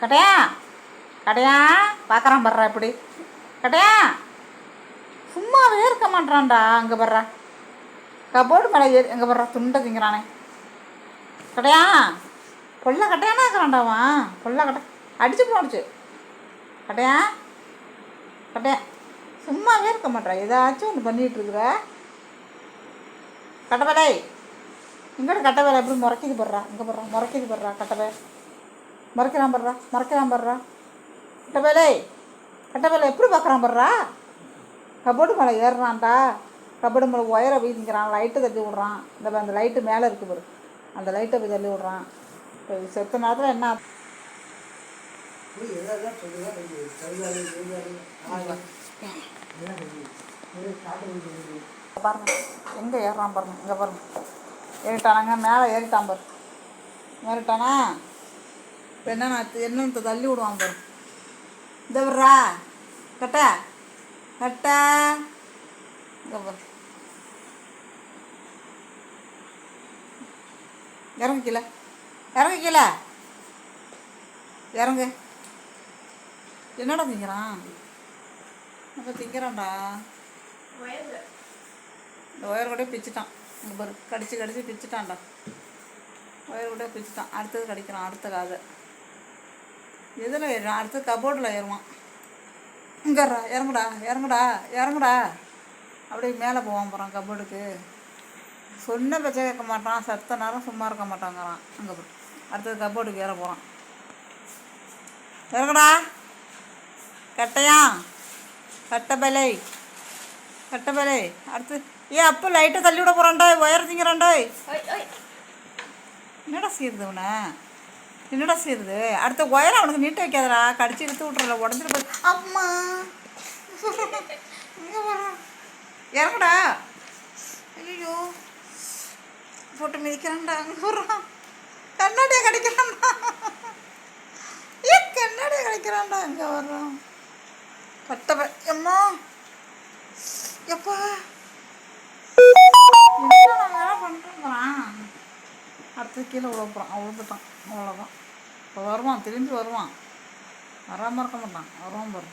கடையா கட்டையா? பார்க்குறான் பர்றா இப்படி. கட்டையா? சும்மாவே இருக்க மாட்டான்டா அங்கே பர்றா கபோர்டு மேலே ஏறி அங்கே பர்றா துண்டை திங்கிறானே. கடையா பொல்ல கட்டையானா இருக்கிறான்டாவான் பொல்ல கட்டை அடிச்சு போடுச்சு. கட்டையா? கட்டையா? சும்மாவே இருக்க மாட்டா ஏதாச்சும் ஒன்று பண்ணிகிட்டு இருக்கிற கட்டவேலை இங்கோட கட்டவேலை எப்படி முறைக்கிது போடுறா இங்கே போடுறா முறைக்கிது போடுறா கட்டவே மறைக்கிறான் படுறா மறைக்கிறான் படுறா கட்டவேலை கட்டவேலை எப்படி பார்க்குறான் படுறா கபோர்டு மேலே ஏறுறான்டா. கபோர்டு மேலே ஒயரை வீதிக்கிறான் லைட்டை தள்ளி விட்றான். இந்த அந்த லைட்டு மேலே இருக்கு பாரு. அந்த லைட்டை போய் தள்ளி விட்றான். இப்போ செத்த நேரத்தில் என்ன பாருங்க. எங்கே ஏறுறான் பாருங்க. இங்கே பாருங்க. ஏறிட்டானாங்க. மேலே ஏறிட்டான் பாரு. ஏறிட்டானா? இப்போ என்ன என்னன்னு தள்ளி விடுவான் பாரு. இந்த விட்றா கட்ட. கட்ட. இறங்கு கீழே. இறங்கு கீழே. இறங்கு. என்னடா திங்கிறான்? அப்போ திங்கிறான்டா? இந்த ஒயர் கூட பிச்சுட்டான். இங்கே பாரு கடிச்சு கடிச்சு பிச்சுட்டான்டா. ஒயர் கூட பிச்சுட்டான். அடுத்தது கடிக்கிறான் அடுத்த காதை. எதில் ஏறும் அடுத்து கபோர்டில் ஏறுவான். இங்கேறா இறங்குடா. இறங்குடா. இறங்குடா. அப்படியே மேலே போவான் போகிறான் கபோர்டுக்கு சொன்ன பேச்சை கேட்க மாட்டான். சத்த நேரம் சும்மா இருக்க மாட்டாங்கிறான். அங்கே போய். அடுத்தது கபோர்டுக்கு ஏற போகிறான் இறங்குடா. கட்டையா? கட்டபலை கட்டபலை அடுத்து ஏன் அப்போ லைட்டை தள்ளி விட போகிறான்டா ஒயர் திங்கிறான்டா. ஐய் ஐய் என்னடா செய்யுது அவனை என்னடா செய்யுது அடுத்த ஒயரை அவனுக்கு நீட்ட வைக்காதடா. கடிச்சு இழுத்து விட்றல உடஞ்சிட்டு போய். அம்மா! இங்கே ஐயோ போட்டு மிதிக்கிறான்டா. அங்கே வர்றான் கண்ணாடியை கிடைக்கிறான்டா. ஏ கண்ணாடியை கிடைக்கிறான்டா. அங்கே வர்றான் கட்டவை அம்மா எப்பா? அடுத்து கீழே விழ போகிறான் விழுந்துட்டான் அவ்வளோதான் இப்போ வருவான். திரும்பி வருவான். வராமல் இருக்க மாட்டான். வருவான் பாரு.